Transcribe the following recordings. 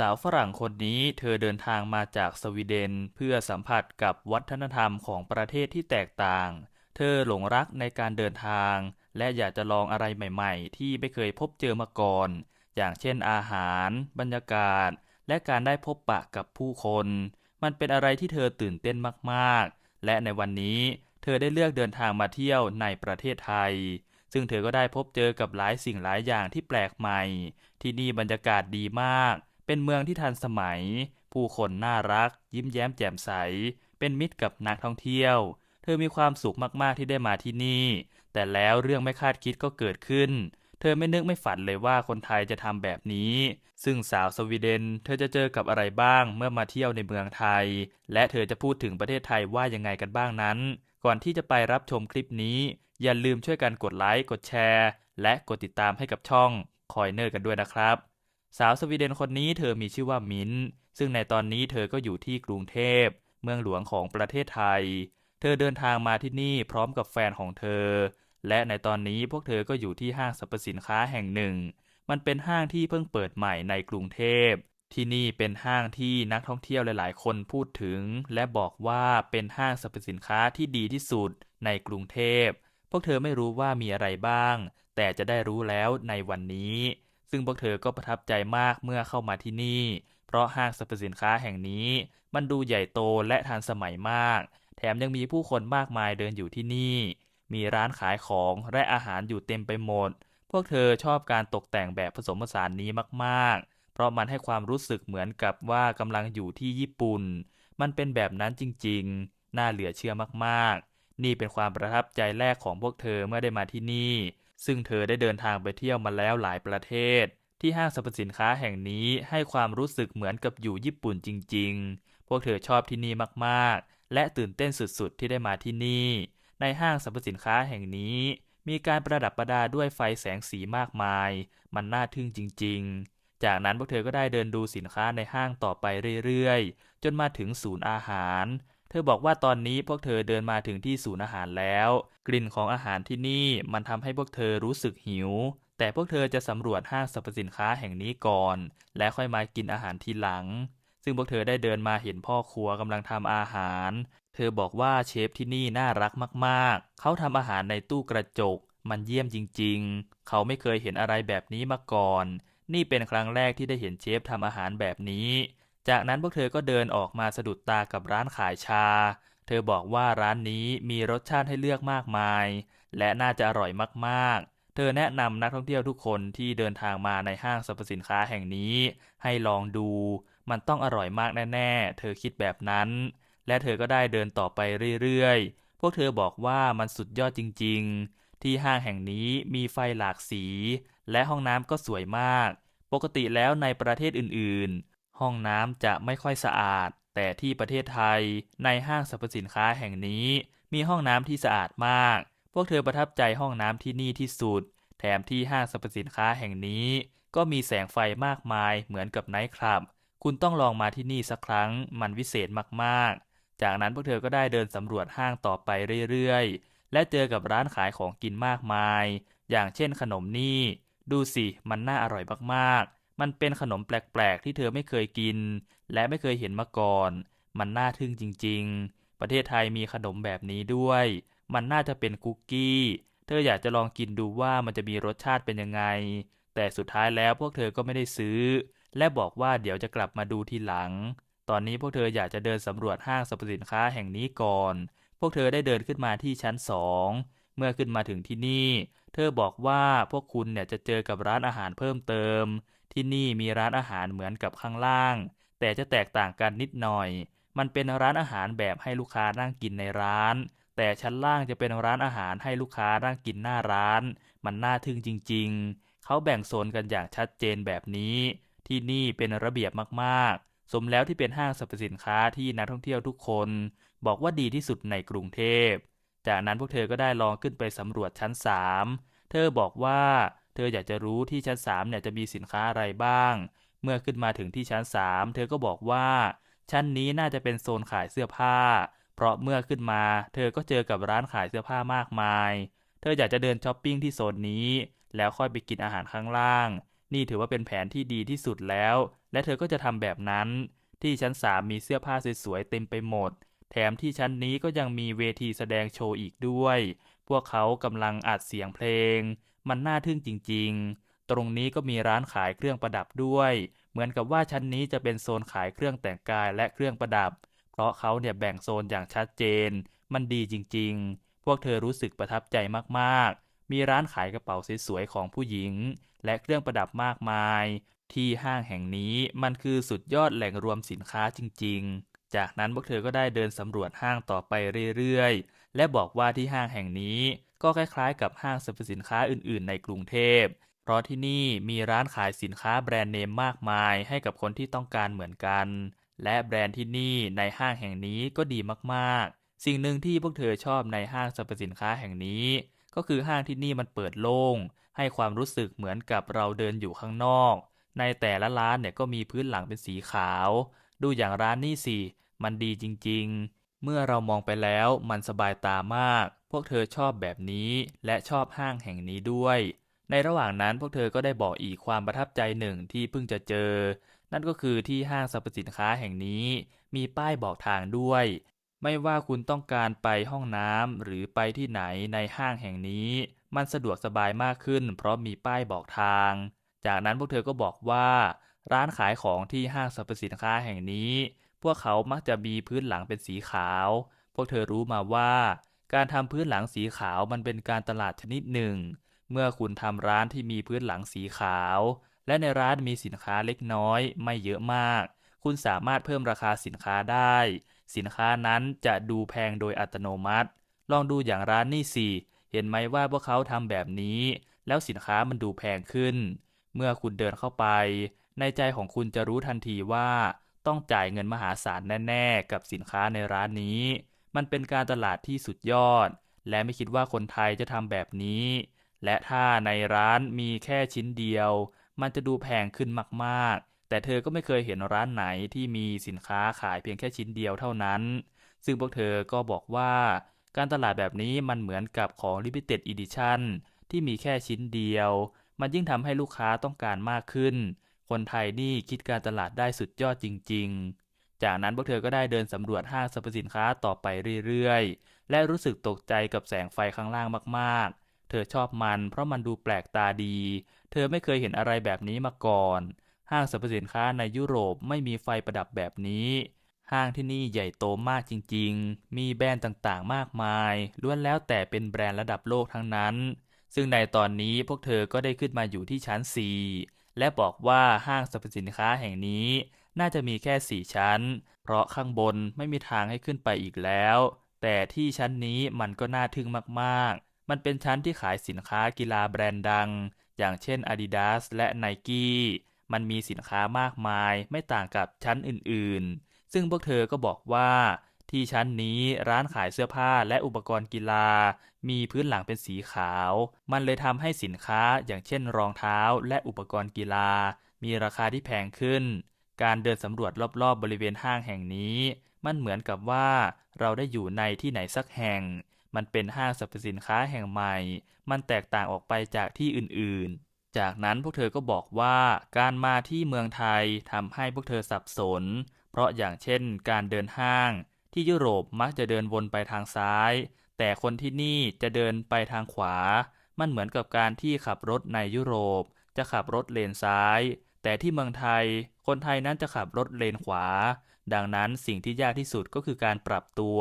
สาวฝรั่งคนนี้เธอเดินทางมาจากสวีเดนเพื่อสัมผัสกับวัฒนธรรมของประเทศที่แตกต่าง เธอหลงรักในการเดินทาง และอยากจะลองอะไรใหม่ๆ ที่ไม่เคยพบเจอมาก่อน อย่างเช่นอาหาร บรรยากาศ และการได้พบปะกับผู้คน มันเป็นอะไรที่เธอตื่นเต้นมากๆ และในวันนี้เธอได้เลือกเดินทางมาเที่ยวในประเทศไทยซึ่งเธอก็ได้พบเจอกับหลายสิ่งหลายอย่างที่แปลกใหม่ ที่นี่บรรยากาศดีมาก เป็นเมืองที่ทันสมัย ผู้คนน่ารัก ยิ้มแย้มแจ่มใส เป็นมิตรกับนักท่องเที่ยว เธอมีความสุขมากๆที่ได้มาที่นี่ แต่แล้วเรื่องไม่คาดคิดก็เกิดขึ้น เธอไม่นึกไม่ฝันเลยว่าคนไทยจะทำแบบนี้ ซึ่งสาวสวีเดน เธอจะเจอกับอะไรบ้างเมื่อมาเที่ยวในเมืองไทย และเธอจะพูดถึงประเทศไทยว่ายังไงกันบ้างนั้น ก่อนที่จะไปรับชมคลิปนี้ อย่าลืมช่วยกันกดไลค์กดแชร์ และกดติดตามให้กับช่องคอยเนอร์กันด้วยนะครับ สาวสวีเดนคนนี้เธอมีชื่อว่ามินซึ่งในตอนนี้เธอก็อยู่ที่กรุงเทพ เมืองหลวงของประเทศไทย เธอเดินทางมาที่นี่พร้อมกับแฟนของเธอ และในตอนนี้พวกเธอก็อยู่ที่ห้างสรรพสินค้าแห่งหนึ่ง มันเป็นห้างที่เพิ่งเปิดใหม่ในกรุงเทพ ที่นี่เป็นห้างที่นักท่องเที่ยวหลาย ๆ คนพูดถึง และบอกว่าเป็นห้างสรรพสินค้าที่ดีที่สุดในกรุงเทพ พวกเธอไม่รู้ว่ามีอะไรบ้าง แต่จะได้รู้แล้วในวันนี้ ซึ่งพวกเธอก็ประทับใจมากเมื่อเข้ามาที่นี่ เพราะห้างสรรพสินค้าแห่งนี้ มันดูใหญ่โตและทันสมัยมาก แถมยังมีผู้คนมากมายเดินอยู่ที่นี่ มีร้านขายของและอาหารอยู่เต็มไปหมด พวกเธอชอบการตกแต่งแบบผสมผสานนี้มากๆ เพราะมันให้ความรู้สึกเหมือนกับว่ากำลังอยู่ที่ญี่ปุ่น มันเป็นแบบนั้นจริงๆ น่าเหลือเชื่อมากๆ นี่เป็นความประทับใจแรกของพวกเธอเมื่อได้มาที่นี่ ซึ่งเธอได้เดินทางไปเที่ยวมาแล้วหลายประเทศ ที่ห้างสรรพสินค้าแห่งนี้ให้ความรู้สึกเหมือนกับอยู่ญี่ปุ่นจริง ๆ พวกเธอชอบที่นี่มากๆ และตื่นเต้นสุดๆ ที่ได้มาที่นี่ ในห้างสรรพสินค้าแห่งนี้ มีการประดับประดาด้วยไฟแสงสีมากมาย มันน่าทึ่งจริง ๆจากนั้นพวกเธอก็ได้เดินดูสินค้าในห้างต่อไปเรื่อยๆ จนมาถึงศูนย์อาหาร เธอบอกว่าตอนนี้พวกเธอเดินมาถึงที่ศูนย์อาหารแล้ว กลิ่นของอาหารที่นี่มันทำให้พวกเธอรู้สึกหิว แต่พวกเธอจะสำรวจห้างสรรพสินค้าแห่งนี้ก่อน และค่อยมากินอาหารทีหลัง ซึ่งพวกเธอได้เดินมาเห็นพ่อครัวกำลังทำอาหาร เธอบอกว่าเชฟที่นี่น่ารักมากๆ เขาทำอาหารในตู้กระจก มันเยี่ยมจริง ๆ เขาไม่เคยเห็นอะไรแบบนี้มาก่อน นี่เป็นครั้งแรกที่ได้เห็นเชฟทำอาหารแบบนี้ จากนั้นพวกเธอก็เดินออกมาสะดุดตากับร้านขายชา เธอบอกว่าร้านนี้มีรสชาติให้เลือกมากมาย และน่าจะอร่อยมากๆ เธอแนะนำนักท่องเที่ยวทุกคนที่เดินทางมาในห้างสรรพสินค้าแห่งนี้ ให้ลองดู มันต้องอร่อยมากแน่ๆ เธอคิดแบบนั้น และเธอก็ได้เดินต่อไปเรื่อยๆ พวกเธอบอกว่ามันสุดยอดจริง ๆ ที่ห้างแห่งนี้มีไฟหลากสี และห้องน้ำก็สวยมาก ปกติแล้วในประเทศอื่นๆ ห้องน้ำจะไม่ค่อยสะอาด แต่ที่ประเทศไทยในห้างสรรพสินค้าแห่งนี้ มีห้องน้ำที่สะอาดมาก พวกเธอประทับใจห้องน้ำที่นี่ที่สุด แถมที่ห้างสรรพสินค้าแห่งนี้ ก็มีแสงไฟมากมายเหมือนกับไนท์คลับ คุณต้องลองมาที่นี่สักครั้ง มันวิเศษมากๆ จากนั้นพวกเธอก็ได้เดินสำรวจห้างต่อไปเรื่อยๆ และเจอกับร้านขายของกินมากมาย อย่างเช่นขนมนี่ ดูสิ มันน่าอร่อยมากๆ มันเป็นขนมแปลกๆ ที่เธอไม่เคยกิน และไม่เคยเห็นมาก่อน มันน่าทึ่งจริง ๆ ประเทศไทยมีขนมแบบนี้ด้วย มันน่าจะเป็นคุกกี้ เธออยากจะลองกินดูว่ามันจะมีรสชาติเป็นยังไง แต่สุดท้ายแล้วพวกเธอก็ไม่ได้ซื้อ และบอกว่าเดี๋ยวจะกลับมาดูทีหลัง ตอนนี้พวกเธออยากจะเดินสำรวจห้างสรรพสินค้าแห่งนี้ก่อน พวกเธอได้เดินขึ้นมาที่ชั้นสองเมื่อขึ้นมาถึงที่นี่ เธอบอกว่าพวกคุณเนี่ยจะเจอกับร้านอาหารเพิ่มเติม ที่นี่มีร้านอาหารเหมือนกับข้างล่าง แต่จะแตกต่างกันนิดหน่อย มันเป็นร้านอาหารแบบให้ลูกค้านั่งกินในร้าน แต่ชั้นล่างจะเป็นร้านอาหารให้ลูกค้านั่งกินหน้าร้าน มันน่าทึ่งจริง ๆ เขาแบ่งโซนกันอย่างชัดเจนแบบนี้ ที่นี่เป็นระเบียบมากๆ สมแล้วที่เป็นห้างสรรพสินค้าที่นักท่องเที่ยวทุกคน บอกว่าดีที่สุดในกรุงเทพ จากนั้นพวกเธอก็ได้ลองขึ้นไปสำรวจชั้น 3 เธอบอกว่า เธออยากจะรู้ที่ชั้น3เนี่ยจะมีสินค้าอะไรบ้าง เมื่อขึ้นมาถึงที่ชั้น 3 เธอก็บอกว่า ชั้นนี้น่าจะเป็นโซนขายเสื้อผ้า เพราะเมื่อขึ้นมา เธอก็เจอกับร้านขายเสื้อผ้ามากมาย เธออยากจะเดินช้อปปิ้งที่โซนนี้ แล้วค่อยไปกินอาหารข้างล่าง นี่ถือว่าเป็นแผนที่ดีที่สุดแล้ว และเธอก็จะทำแบบนั้น ที่ชั้นสามมีเสื้อผ้าสวยๆเต็มไปหมด แถมที่ชั้นนี้ก็ยังมีเวทีแสดงโชว์อีกด้วย พวกเขากำลังอัดเสียงเพลง มันน่าทึ่งจริง ๆ ตรงนี้ก็มีร้านขายเครื่องประดับด้วย เหมือนกับว่าชั้นนี้จะเป็นโซนขายเครื่องแต่งกายและเครื่องประดับ เพราะเขาเนี่ยแบ่งโซนอย่างชัดเจน มันดีจริง ๆ พวกเธอรู้สึกประทับใจมากๆ มีร้านขายกระเป๋าสวยๆของผู้หญิง และเครื่องประดับมากมาย ที่ห้างแห่งนี้มันคือสุดยอดแหล่งรวมสินค้าจริง ๆจากนั้นพวกเธอก็ได้เดินสำรวจห้างต่อไปเรื่อยๆ และบอกว่าที่ห้างแห่งนี้ ก็คล้ายๆ กับห้างสรรพสินค้าอื่นๆ ในกรุงเทพ เพราะที่นี่มีร้านขายสินค้าแบรนด์เนมมากมายให้กับคนที่ต้องการเหมือนกัน และแบรนด์ที่นี่ในห้างแห่งนี้ก็ดีมากๆ สิ่งหนึ่งที่พวกเธอชอบในห้างสรรพสินค้าแห่งนี้ ก็คือห้างที่นี่มันเปิดโล่ง ให้ความรู้สึกเหมือนกับเราเดินอยู่ข้างนอก ในแต่ละร้านเนี่ยก็มีพื้นหลังเป็นสีขาว ดูอย่างร้านนี้สิ มันดีจริงๆ เมื่อเรามองไปแล้วมันสบายตามาก พวกเธอชอบแบบนี้และชอบห้างแห่งนี้ด้วย ในระหว่างนั้นพวกเธอก็ได้บอกอีกความประทับใจหนึ่งที่เพิ่งจะเจอ นั่นก็คือที่ห้างสรรพสินค้าแห่งนี้ มีป้ายบอกทางด้วย ไม่ว่าคุณต้องการไปห้องน้ำหรือไปที่ไหนในห้างแห่งนี้ มันสะดวกสบายมากขึ้น เพราะมีป้ายบอกทาง จากนั้นพวกเธอก็บอกว่า ร้านขายของที่ห้างสรรพสินค้าแห่งนี้ พวกเขามักจะมีพื้นหลังเป็นสีขาว พวกเธอรู้มาว่า การทำพื้นหลังสีขาวมันเป็นการตลาดชนิดหนึ่ง เมื่อคุณทำร้านที่มีพื้นหลังสีขาว และในร้านมีสินค้าเล็กน้อย ไม่เยอะมาก คุณสามารถเพิ่มราคาสินค้าได้ สินค้านั้นจะดูแพงโดยอัตโนมัติ ลองดูอย่างร้านนี่สิ เห็นไหมว่าพวกเขาทำแบบนี้ แล้วสินค้ามันดูแพงขึ้น เมื่อคุณเดินเข้าไป ในใจของคุณจะรู้ทันทีว่า ต้องจ่ายเงินมหาศาลแน่ ๆ กับสินค้าในร้านนี้ มันเป็นการตลาดที่สุดยอด และไม่คิดว่าคนไทยจะทำแบบนี้ และถ้าในร้านมีแค่ชิ้นเดียว มันจะดูแพงขึ้นมากๆ แต่เธอก็ไม่เคยเห็นร้านไหนที่มีสินค้าขายเพียงแค่ชิ้นเดียวเท่านั้น ซึ่งพวกเธอก็บอกว่า การตลาดแบบนี้มันเหมือนกับของ Limited Edition ที่มีแค่ชิ้นเดียว มันยิ่งทำให้ลูกค้าต้องการมากขึ้น คนไทยนี่คิดการตลาดได้สุดยอดจริง ๆ จากนั้นพวกเธอก็ได้เดินสำรวจห้างสรรพสินค้าต่อไปเรื่อยๆ และรู้สึกตกใจกับแสงไฟข้างล่างมากๆ เธอชอบมันเพราะมันดูแปลกตาดี เธอไม่เคยเห็นอะไรแบบนี้มาก่อน ห้างสรรพสินค้าในยุโรปไม่มีไฟประดับแบบนี้ ห้างที่นี่ใหญ่โตมากจริงๆ มีแบรนด์ต่างๆ มากมาย ล้วนแล้วแต่เป็นแบรนด์ระดับโลกทั้งนั้น ซึ่งในตอนนี้พวกเธอก็ได้ขึ้นมาอยู่ที่ชั้น 4 และบอกว่าห้างสรรพสินค้าแห่งนี้ น่าจะมีแค่ 4 ชั้น เพราะข้างบนไม่มีทางให้ขึ้นไปอีกแล้ว แต่ที่ชั้นนี้มันก็น่าทึ่งมากๆ มันเป็นชั้นที่ขายสินค้ากีฬาแบรนด์ดัง อย่างเช่น Adidas และ Nike มันมีสินค้ามากมายไม่ต่างกับชั้นอื่นๆ ซึ่งพวกเธอก็บอกว่า ที่ชั้นนี้ร้านขายเสื้อผ้าและอุปกรณ์กีฬา มีพื้นหลังเป็นสีขาว มันเลยทำให้สินค้าอย่างเช่นรองเท้าและอุปกรณ์กีฬา มีราคาที่แพงขึ้น การเดินสำรวจรอบๆบริเวณห้างแห่งนี้ มันเหมือนกับว่าเราได้อยู่ในที่ไหนสักแห่ง มันเป็นห้างสรรพสินค้าแห่งใหม่ มันแตกต่างออกไปจากที่อื่นๆ จากนั้นพวกเธอก็บอกว่าการมาที่เมืองไทยทำให้พวกเธอสับสน เพราะอย่างเช่น การเดินห้าง ที่ยุโรปมักจะเดินวนไปทางซ้าย แต่คนที่นี่จะเดินไปทางขวา มันเหมือนกับการที่ขับรถในยุโรป จะขับรถเลนซ้าย แต่ที่เมืองไทย คนไทยนั้นจะขับรถเลนขวา ดังนั้นสิ่งที่ยากที่สุดก็คือการปรับตัว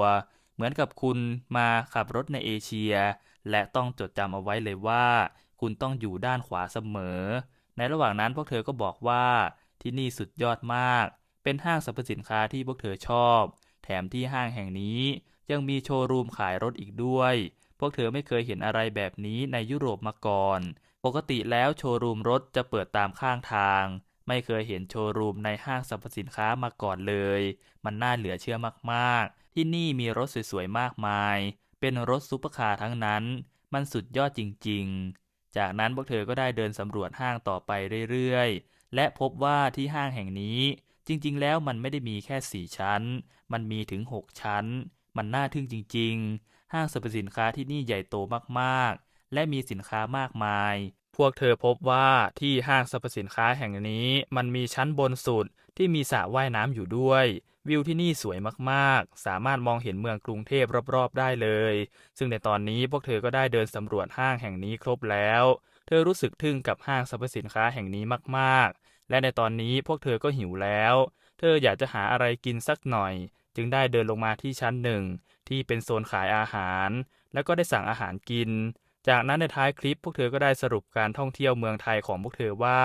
เหมือนกับคุณมาขับรถในเอเชีย และต้องจดจำเอาไว้เลยว่า คุณต้องอยู่ด้านขวาเสมอ ในระหว่างนั้นพวกเธอก็บอกว่าที่นี่สุดยอดมาก เป็นห้างสรรพสินค้าที่พวกเธอชอบ แถมที่ห้างแห่งนี้ยังมีโชว์รูมขายรถอีกด้วย พวกเธอไม่เคยเห็นอะไรแบบนี้ในยุโรปมาก่อน ปกติแล้วโชว์รูมรถจะเปิดตามข้างทาง ไม่เคยเห็นโชว์รูมในห้างสรรพสินค้ามาก่อนเลย มันน่าเหลือเชื่อมากๆ ที่นี่มีรถสวยๆ มากมาย เป็นรถซุปเปอร์คาร์ทั้งนั้น มันสุดยอดจริงๆ จากนั้นพวกเธอก็ได้เดินสำรวจห้างต่อไปเรื่อยๆ และพบว่าที่ห้างแห่งนี้ จริงๆ แล้วมันไม่ได้มีแค่ 4 ชั้น มันมีถึง 6 ชั้น มันน่าทึ่งจริง ๆ ห้างสรรพสินค้าที่นี่ใหญ่โตมากๆ และมีสินค้ามากมาย พวกเธอพบว่าที่ห้างสรรพสินค้าแห่งนี้มันมีชั้นบนสุดที่มีสระว่ายน้ำอยู่ด้วย วิวที่นี่สวยมากๆ สามารถมองเห็นเมืองกรุงเทพรอบๆ ได้เลย ซึ่งในตอนนี้พวกเธอก็ได้เดินสำรวจห้างแห่งนี้ครบแล้ว เธอรู้สึกทึ่งกับห้างสรรพสินค้าแห่งนี้มากๆ และในตอนนี้พวกเธอก็หิวแล้ว เธออยากจะหาอะไรกินสักหน่อย จึงได้เดินลงมาที่ชั้นหนึ่งที่เป็นโซนขายอาหาร แล้วก็ได้สั่งอาหารกิน จากนั้นในท้ายคลิปพวกเธอก็ได้สรุปการท่องเที่ยวเมืองไทยของพวกเธอว่า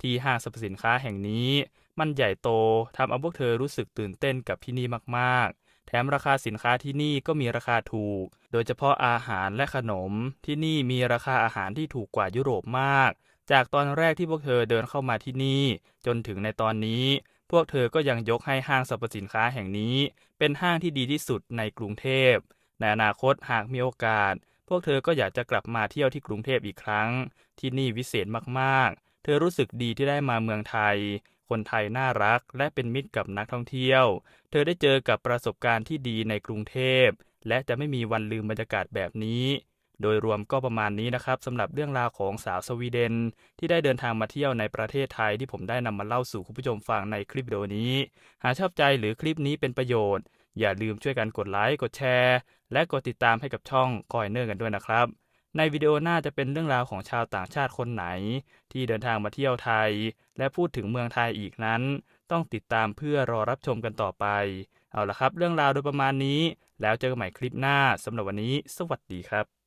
ที่ห้างสรรพสินค้าแห่งนี้ มันใหญ่โตทำเอาพวกเธอรู้สึกตื่นเต้นกับที่นี่มากๆ แถมราคาสินค้าที่นี่ก็มีราคาถูก โดยเฉพาะอาหารและขนมที่นี่มีราคาอาหารที่ถูกกว่ายุโรปมาก จากตอนแรกที่พวกเธอเดินเข้ามาที่นี่ จนถึงในตอนนี้ พวกเธอก็ยังยกให้ห้างสรรพสินค้าแห่งนี้ เป็นห้างที่ดีที่สุดในกรุงเทพในอนาคตหากมีโอกาส วกเธอก็อยากจะกลับมาเที่ยวที่กรุงเทพอีกครั้ง ที่นี่วิเศษมากๆ เธอรู้สึกดีที่ได้มาเมืองไทย คนไทยน่ารักและเป็นมิตรกับนักท่องเที่ยว เธอได้เจอกับประสบการณ์ที่ดีในกรุงเทพ และจะไม่มีวันลืมบรรยากาศแบบนี้ โดยรวมก็ประมาณนี้นะครับสำหรับเรื่องราวของสาวสวีเดน ที่ได้เดินทางมาเที่ยวในประเทศไทยที่ผมได้นำมาเล่าสู่คุณผู้ชมฟังในคลิปวิดีโอนี้ หากชอบใจหรือคลิปนี้เป็นประโยชน์ อย่าลืมช่วยกันกดไลค์กดแชร์ และกดติดตามให้กับช่องคอยเนอร์กันด้วยนะครับ ในวิดีโอหน้าจะเป็นเรื่องราวของชาวต่างชาติคนไหน ที่เดินทางมาเที่ยวไทย และพูดถึงเมืองไทยอีกนั้น ต้องติดตามเพื่อรอรับชมกันต่อไป เอาละครับ เรื่องราวโดยประมาณนี้ แล้วเจอกันใหม่คลิปหน้าสำหรับวันนี้ สวัสดีครับ